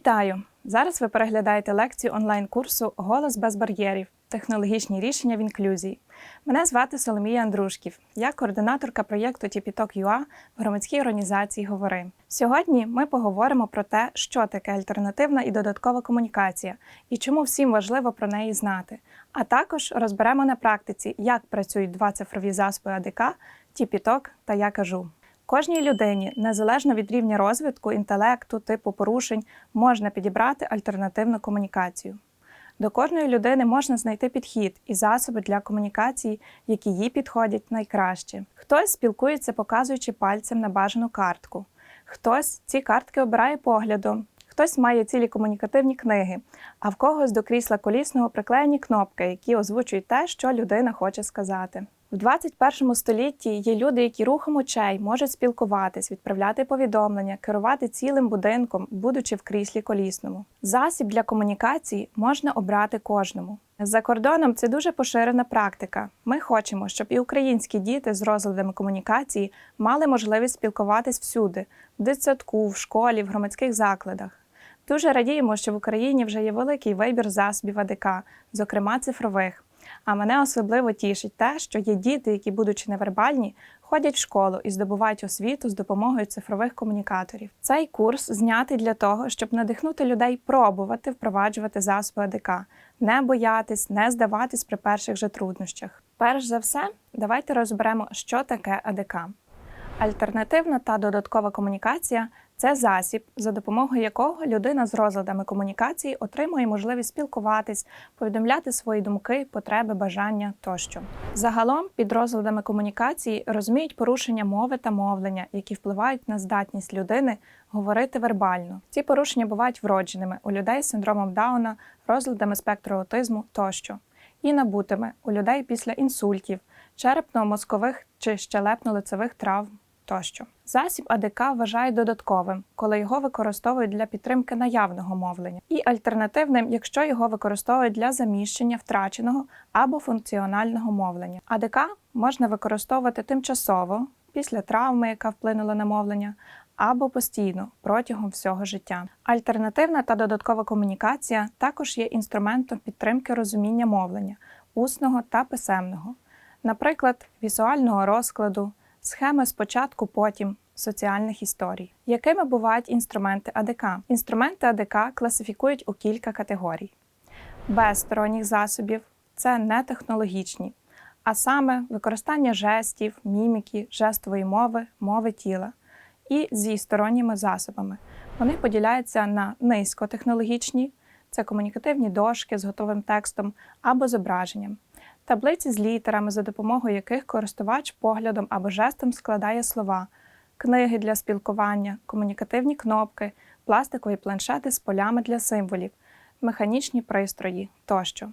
Вітаю! Зараз ви переглядаєте лекцію онлайн-курсу Голос без бар'єрів. Технологічні рішення в інклюзії. Мене звати Соломія Андрушків. Я координаторка проєкту TPTalk.ua в громадській організації Говори. Сьогодні ми поговоримо про те, що таке альтернативна і додаткова комунікація і чому всім важливо про неї знати. А також розберемо на практиці, як працюють два цифрові засоби АДК, TPTalk та Я кажу. Кожній людині, незалежно від рівня розвитку, інтелекту, типу порушень, можна підібрати альтернативну комунікацію. До кожної людини можна знайти підхід і засоби для комунікації, які їй підходять найкраще. Хтось спілкується, показуючи пальцем на бажану картку, хтось ці картки обирає поглядом, хтось має цілі комунікативні книги, а в когось до крісла колісного приклеєні кнопки, які озвучують те, що людина хоче сказати. В 21 столітті є люди, які рухом очей можуть спілкуватись, відправляти повідомлення, керувати цілим будинком, будучи в кріслі колісному. Засіб для комунікації можна обрати кожному. За кордоном це дуже поширена практика. Ми хочемо, щоб і українські діти з розладами комунікації мали можливість спілкуватись всюди в дитсадку, в школі, в громадських закладах. Дуже радіємо, що в Україні вже є великий вибір засобів АДК, зокрема цифрових. А мене особливо тішить те, що є діти, які, будучи невербальні, ходять в школу і здобувають освіту з допомогою цифрових комунікаторів. Цей курс знятий для того, щоб надихнути людей пробувати впроваджувати засоби АДК, не боятись, не здаватись при перших же труднощах. Перш за все, давайте розберемо, що таке АДК. Альтернативна та додаткова комунікація це засіб, за допомогою якого людина з розладами комунікації отримує можливість спілкуватись, повідомляти свої думки, потреби, бажання тощо. Загалом під розладами комунікації розуміють порушення мови та мовлення, які впливають на здатність людини говорити вербально. Ці порушення бувають вродженими у людей з синдромом Дауна, розладами спектру аутизму тощо, і набутими у людей після інсультів, черепно-мозкових чи щелепно-лицевих травм тощо. Засіб АДК вважають додатковим, коли його використовують для підтримки наявного мовлення, і альтернативним, якщо його використовують для заміщення втраченого або функціонального мовлення. АДК можна використовувати тимчасово після травми, яка вплинула на мовлення. Або постійно протягом всього життя. Альтернативна та додаткова комунікація також є інструментом підтримки розуміння мовлення, усного та писемного, наприклад, візуального розкладу, схеми спочатку, потім соціальних історій. Якими бувають інструменти АДК? Інструменти АДК класифікують у кілька категорій: без сторонніх засобів це не технологічні, а саме використання жестів, міміки, жестової мови, мови тіла і зі сторонніми засобами. Вони поділяються на низькотехнологічні, це комунікативні дошки з готовим текстом або зображенням таблиці з літерами, за допомогою яких користувач поглядом або жестом складає слова, книги для спілкування, комунікативні кнопки, пластикові планшети з полями для символів, механічні пристрої тощо.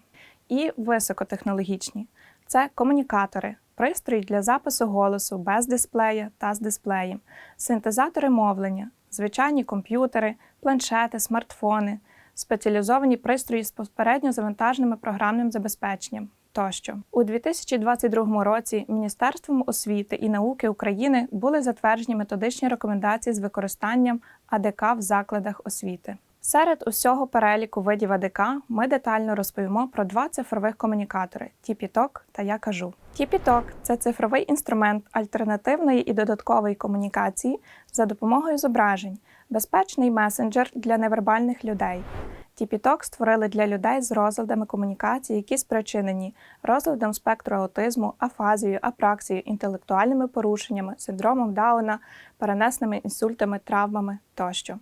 І високотехнологічні. Це комунікатори, пристрої для запису голосу без дисплея та з дисплеєм, синтезатори мовлення, звичайні комп'ютери, планшети, смартфони, спеціалізовані пристрої з попередньо завантаженими програмним забезпеченням тощо. У 2022 році Міністерством освіти і науки України були затверджені методичні рекомендації з використанням АДК в закладах освіти. Серед усього переліку видів АДК ми детально розповімо про два цифрових комунікатори TPTalk та Я кажу. TPTalk – це цифровий інструмент альтернативної і додаткової комунікації за допомогою зображень, безпечний месенджер для невербальних людей. TPTalk створили для людей з розладами комунікації, які спричинені розладом спектру аутизму, афазією, апраксією, інтелектуальними порушеннями, синдромом Дауна, перенесними інсультами, травмами тощо.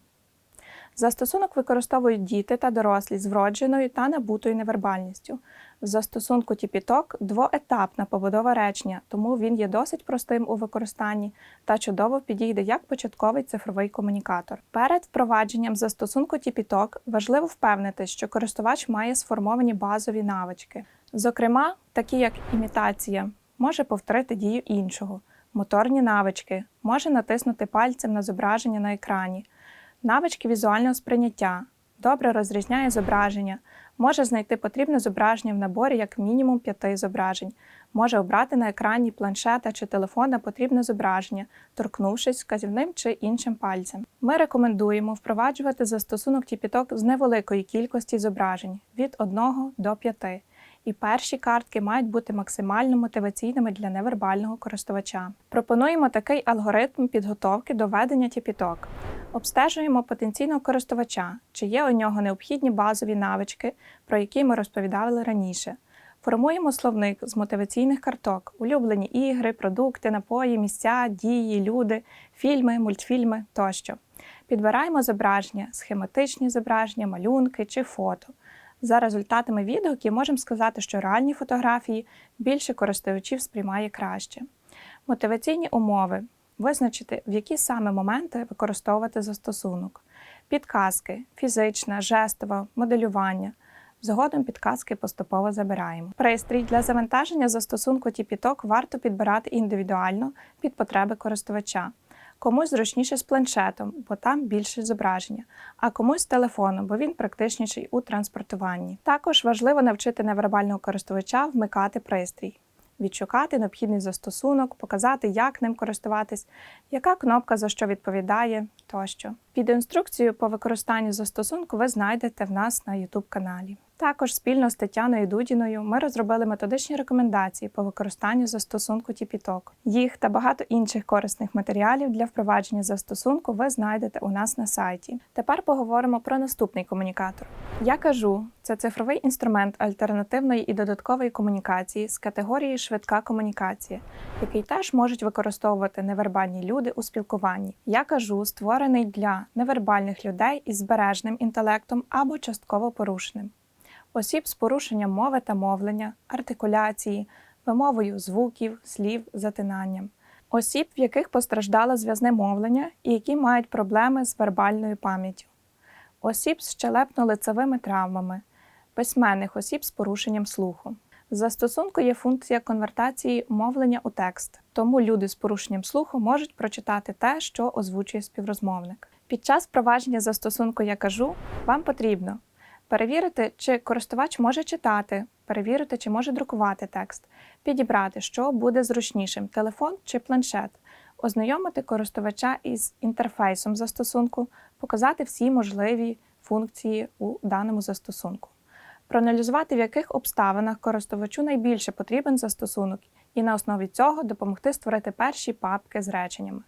Застосунок використовують діти та дорослі з вродженою та набутою невербальністю. В застосунку TPTalk двоетапна побудова речення, тому він є досить простим у використанні та чудово підійде як початковий цифровий комунікатор. Перед впровадженням застосунку TPTalk важливо впевнити, що користувач має сформовані базові навички. Зокрема, такі як імітація, може повторити дію іншого, моторні навички, може натиснути пальцем на зображення на екрані навички візуального сприйняття, добре розрізняє зображення, Може знайти потрібне зображення в наборі як мінімум п'яти зображень. Може обрати на екрані планшета чи телефона потрібне зображення, торкнувшись вказівним чи іншим пальцем. Ми рекомендуємо впроваджувати застосунок TPTalk з невеликої кількості зображень від 1 до 5. І перші картки мають бути максимально мотиваційними для невербального користувача. Пропонуємо такий алгоритм підготовки до ведення TPTalk. Обстежуємо потенційного користувача, чи є у нього необхідні базові навички, про які ми розповідали раніше. Формуємо словник з мотиваційних карток, улюблені ігри, продукти, напої, місця, дії, люди, фільми, мультфільми тощо. Підбираємо зображення, схематичні зображення, малюнки чи фото. За результатами відгуків можемо сказати, що реальні фотографії більше користувачів сприймає краще. Мотиваційні умови визначити, в які саме моменти використовувати застосунок, підказки, фізична, жестова, моделювання. Згодом підказки поступово забираємо. Пристрій для завантаження застосунку TPTalk варто підбирати індивідуально під потреби користувача. Комусь зручніше з планшетом, бо там більше зображення, а комусь з телефоном, бо він практичніший у транспортуванні. Також важливо навчити невербального користувача вмикати пристрій, відшукати необхідний застосунок, показати, як ним користуватись, яка кнопка за що відповідає тощо. Під інструкцію по використанню застосунку ви знайдете в нас на YouTube каналі. Також спільно з Тетяною Дудіною ми розробили методичні рекомендації по використанню застосунку TPTalk. Їх та багато інших корисних матеріалів для впровадження застосунку ви знайдете у нас на сайті. Тепер поговоримо про наступний комунікатор. Я кажу, це цифровий інструмент альтернативної і додаткової комунікації з категорії швидка комунікація, який теж можуть використовувати невербальні люди у спілкуванні. Я кажу, створений для невербальних людей із збережним інтелектом або частково порушеним осіб з порушенням мови та мовлення, артикуляції, вимовою звуків, слів, затинанням, осіб, в яких постраждало зв'язне мовлення і які мають проблеми з вербальною пам'яттю, осіб з щелепно-лицевими травмами, письменних осіб з порушенням слуху. Застосунку є функція конвертації мовлення у текст, тому люди з порушенням слуху можуть прочитати те, що озвучує співрозмовник. Під час впровадження застосунку я кажу, вам потрібно перевірити, чи користувач може читати, перевірити, чи може друкувати текст, підібрати, що буде зручнішим телефон чи планшет, ознайомити користувача із інтерфейсом застосунку, показати всі можливі функції у даному застосунку, проаналізувати, в яких обставинах користувачу найбільше потрібен застосунок, і на основі цього допомогти створити перші папки з реченнями.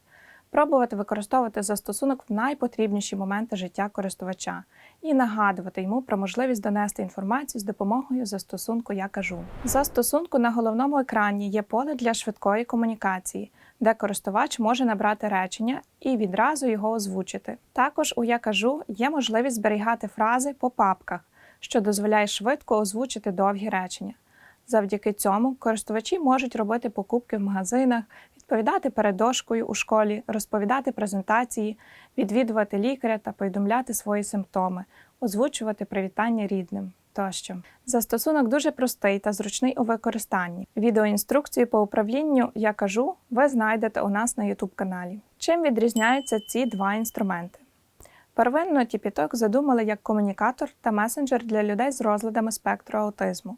Пробувати використовувати застосунок в найпотрібніші моменти життя користувача і нагадувати йому про можливість донести інформацію з допомогою застосунку Я кажу. Застосунку на головному екрані є поле для швидкої комунікації, де користувач може набрати речення і відразу його озвучити. Також у Я кажу є можливість зберігати фрази по папках, що дозволяє швидко озвучити довгі речення. Завдяки цьому користувачі можуть робити покупки в магазинах, відповідати перед дошкою у школі, розповідати презентації, відвідувати лікаря та повідомляти свої симптоми, озвучувати привітання рідним. Тощо застосунок дуже простий та зручний у використанні. Відеоінструкцію по управлінню я кажу, ви знайдете у нас на YouTube каналі. Чим відрізняються ці два інструменти? Первинно TPTalk задумали як комунікатор та месенджер для людей з розладами спектру аутизму.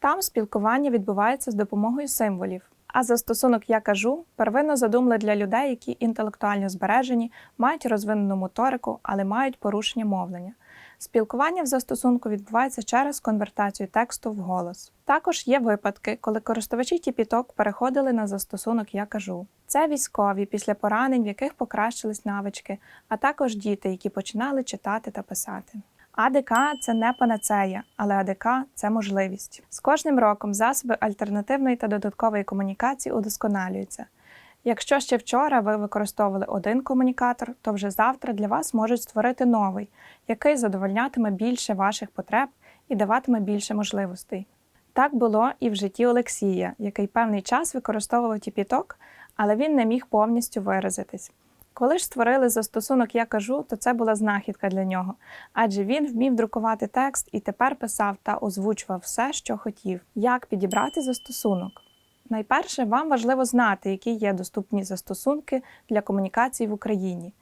Там спілкування відбувається з допомогою символів. А застосунок я кажу первинно задумали для людей, які інтелектуально збережені, мають розвинену моторику, але мають порушення мовлення. Спілкування в застосунку відбувається через конвертацію тексту в голос. Також є випадки, коли користувачі TPTalk переходили на застосунок Я кажу. Це військові після поранень, в яких покращились навички, а також діти, які починали читати та писати. АДК це не панацея, але АДК це можливість. З кожним роком засоби альтернативної та додаткової комунікації удосконалюються. Якщо ще вчора ви використовували один комунікатор, то вже завтра для вас можуть створити новий, який задовольнятиме більше ваших потреб і даватиме більше можливостей. Так було і в житті Олексія, який певний час використовував TPTalk, але він не міг повністю виразитись. Коли ж створили застосунок, я кажу, то це була знахідка для нього, адже він вмів друкувати текст і тепер писав та озвучував все, що хотів. Як підібрати застосунок? Найперше, вам важливо знати, які є доступні застосунки для комунікації в Україні.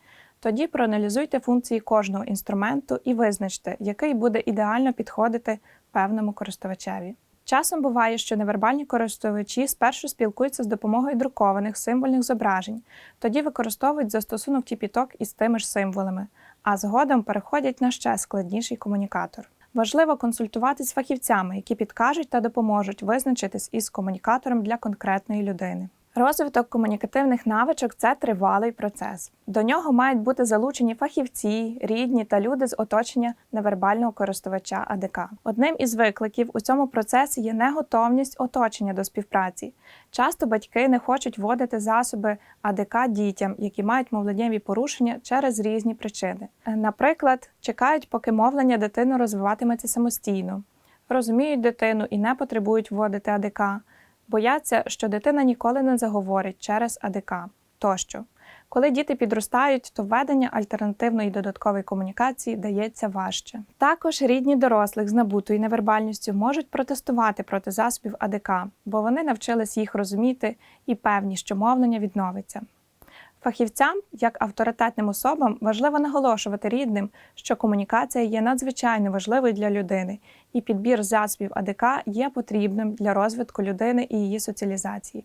Тоді проаналізуйте функції кожного інструменту і визначте, який буде ідеально підходити певному користувачеві. Часом буває, що невербальні користувачі спершу спілкуються з допомогою друкованих символьних зображень, тоді використовують застосунок тіпіток із тими ж символами, а згодом переходять на ще складніший комунікатор. Важливо консультуватись з фахівцями, які підкажуть та допоможуть визначитись із комунікатором для конкретної людини. Розвиток комунікативних навичок це тривалий процес. До нього мають бути залучені фахівці, рідні та люди з оточення невербального користувача АДК. Одним із викликів у цьому процесі є неготовність оточення до співпраці. Часто батьки не хочуть вводити засоби АДК дітям, які мають мовленнєві порушення через різні причини. Наприклад, чекають, поки мовлення дитини розвиватиметься самостійно, розуміють дитину і не потребують вводити АДК бояться, що дитина ніколи не заговорить через АДК тощо. Коли діти підростають, то введення альтернативної додаткової комунікації дається важче. Також рідні дорослих з набутою невербальністю можуть протестувати проти засобів АДК, бо вони навчились їх розуміти і певні, що мовлення відновиться. Фахівцям, як авторитетним особам, важливо наголошувати рідним, що комунікація є надзвичайно важливою для людини, і підбір засобів АДК є потрібним для розвитку людини і її соціалізації.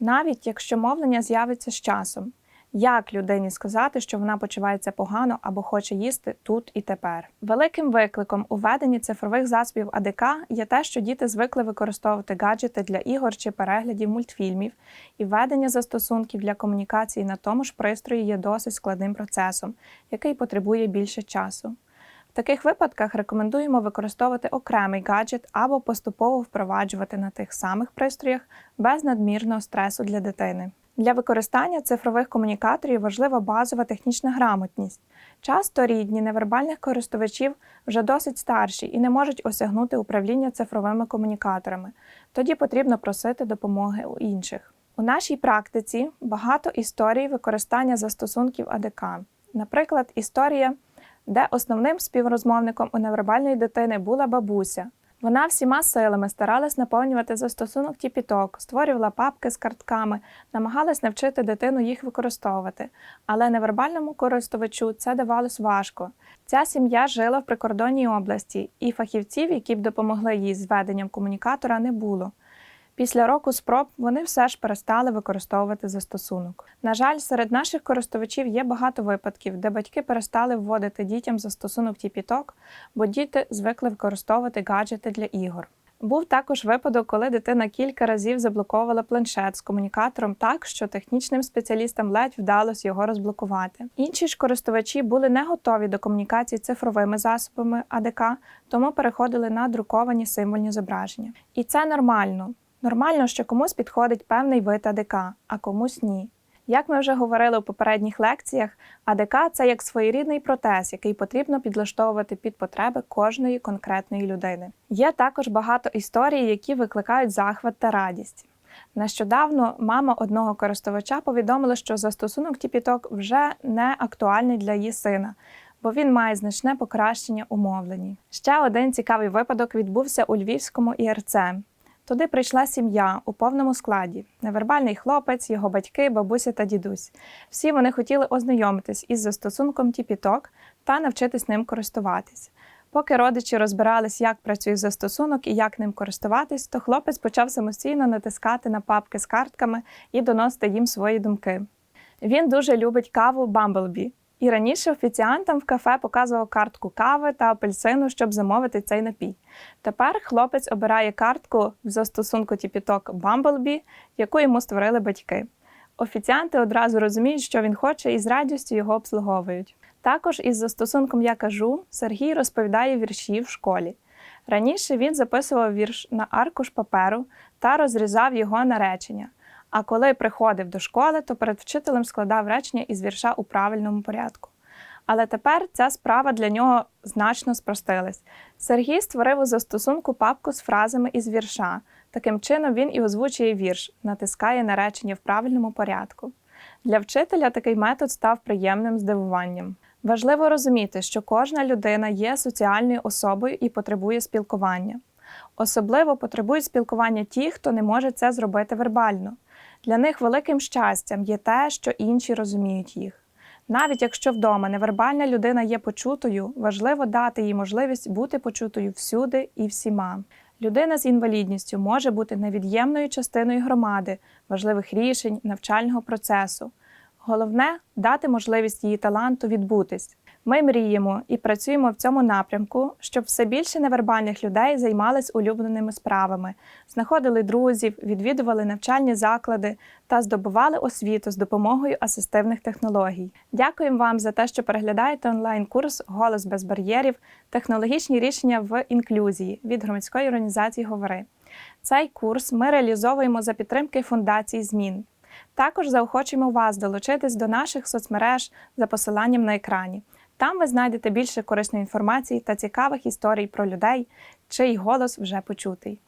Навіть якщо мовлення з'явиться з часом, як людині сказати, що вона почувається погано або хоче їсти тут і тепер? Великим викликом у веденні цифрових засобів АДК є те, що діти звикли використовувати гаджети для ігор чи переглядів мультфільмів, і ведення застосунків для комунікації на тому ж пристрої є досить складним процесом, який потребує більше часу. В таких випадках рекомендуємо використовувати окремий гаджет або поступово впроваджувати на тих самих пристроях без надмірного стресу для дитини. Для використання цифрових комунікаторів важлива базова технічна грамотність. Часто рідні невербальних користувачів вже досить старші і не можуть осягнути управління цифровими комунікаторами. Тоді потрібно просити допомоги у інших. У нашій практиці багато історій використання застосунків АДК. Наприклад, історія, де основним співрозмовником у невербальної дитини була бабуся. Вона всіма силами старалась наповнювати застосунок Тіпіток, створювала папки з картками, намагалась навчити дитину їх використовувати, але невербальному користувачу це давалось важко. Ця сім'я жила в прикордонній області, і фахівців, які б допомогли їй з веденням комунікатора, не було. Після року спроб вони все ж перестали використовувати застосунок. На жаль, серед наших користувачів є багато випадків, де батьки перестали вводити дітям застосунок Тіпіток, бо діти звикли використовувати гаджети для ігор. Був також випадок, коли дитина кілька разів заблоковувала планшет з комунікатором так, що технічним спеціалістам ледь вдалося його розблокувати. Інші ж користувачі були не готові до комунікації цифровими засобами АДК, тому переходили на друковані символьні зображення. І це нормально. Нормально, що комусь підходить певний вид АДК, а комусь ні. Як ми вже говорили у попередніх лекціях, АДК це як своєрідний протез, який потрібно підлаштовувати під потреби кожної конкретної людини. Є також багато історій, які викликають захват та радість. Нещодавно мама одного користувача повідомила, що застосунок Тіпіток вже не актуальний для її сина, бо він має значне покращення у мовленні. Ще один цікавий випадок відбувся у Львівському ІРЦ. Туди прийшла сім'я у повному складі: невербальний хлопець, його батьки, бабуся та дідусь. Всі вони хотіли ознайомитись із застосунком Тіпіток та навчитись ним користуватись. Поки родичі розбирались, як працює застосунок і як ним користуватись, то хлопець почав самостійно натискати на папки з картками і доносити їм свої думки. Він дуже любить каву Bumblebee, і раніше офіціантам в кафе показував картку кави та апельсину, щоб замовити цей напій. Тепер хлопець обирає картку в застосунку Тіпіток Bumblebee, яку йому створили батьки. Офіціанти одразу розуміють, що він хоче, і з радістю його обслуговують. Також із застосунком Я кажу Сергій розповідає вірші в школі. Раніше він записував вірш на аркуш паперу та розрізав його на речення. А коли приходив до школи, то перед вчителем складав речення із вірша у правильному порядку. Але тепер ця справа для нього значно спростилась. Сергій створив у застосунку папку з фразами із вірша. Таким чином він і озвучує вірш, натискає на речення в правильному порядку. Для вчителя такий метод став приємним здивуванням. Важливо розуміти, що кожна людина є соціальною особою і потребує спілкування. Особливо потребують спілкування ті, хто не може це зробити вербально. Для них великим щастям є те, що інші розуміють їх. Навіть якщо вдома невербальна людина є почутою, важливо дати їй можливість бути почутою всюди і всіма. Людина з інвалідністю може бути невід'ємною частиною громади, важливих рішень, навчального процесу. Головне дати можливість її таланту відбутись. Ми мріємо і працюємо в цьому напрямку, щоб все більше невербальних людей займались улюбленими справами, знаходили друзів, відвідували навчальні заклади та здобували освіту з допомогою асистивних технологій. Дякуємо вам за те, що переглядаєте онлайн-курс Голос без бар'єрів, технологічні рішення в інклюзії від громадської організації Говори. Цей курс ми реалізовуємо за підтримки фундації змін. Також заохочуємо вас долучитись до наших соцмереж за посиланням на екрані. Там ви знайдете більше корисної інформації та цікавих історій про людей, чий голос вже почутий.